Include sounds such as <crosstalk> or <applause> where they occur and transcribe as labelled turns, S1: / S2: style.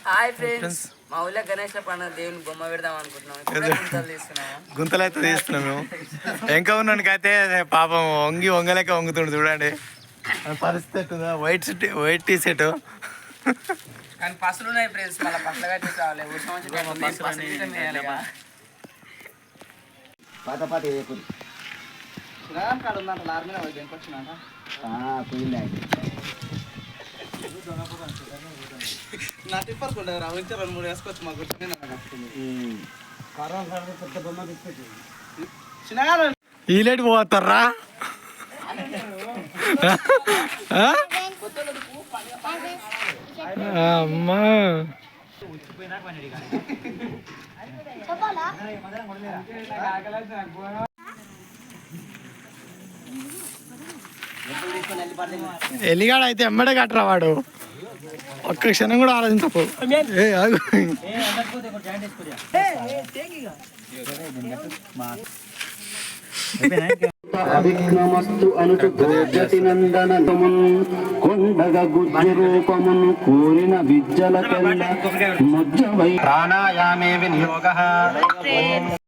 S1: Hi friends మా ఊళ్ళో గణేష్ పండుగ దేవుని బొమ్మ పెడదాం అనుకుంటున్నాం. గుంతలు
S2: అయితే తీస్తున్నాం మేము. <laughs> ఇంకా ఉన్నానికైతే పాపం వంగి వంగలేక వంగుతుండు చూడండి. పరిస్థితి white shirt white T shirt
S1: కానీ పసులు ఉన్నాయి ఫ్రెండ్స్ మళ్ళీ పసలు కట్టి రావాలి సంవత్సరం.
S3: పాత పాత వేయకూడదు
S1: శ్రీరామ్ కాడ ఉందంట లారీ మీద పోయి దెంకొచ్చిందంట
S3: పోయింది
S1: నా టిప్పర్ కూడా రా వచ్చి రెండు మూడు వేసుకోవచ్చు మా
S3: కరోనా పెద్ద బొమ్మ తీసుకొచ్చి
S1: చిన్నగా
S2: ఈలేటి పోతారా? అమ్మా. ఎలిగాడు అయితే ఎమ్మడే కట్టరా వాడు? ఒక్క క్షణం కూడా ఆలోచించపు ఏ ఆగు.
S3: అభిఘ్నమస్తు అనుచు గోజటి నందనమున్ కొండగ గుజ్జు రూపమును కోరిన విద్యల మొజ్జ వై ప్రాణాయామే వినియోగ.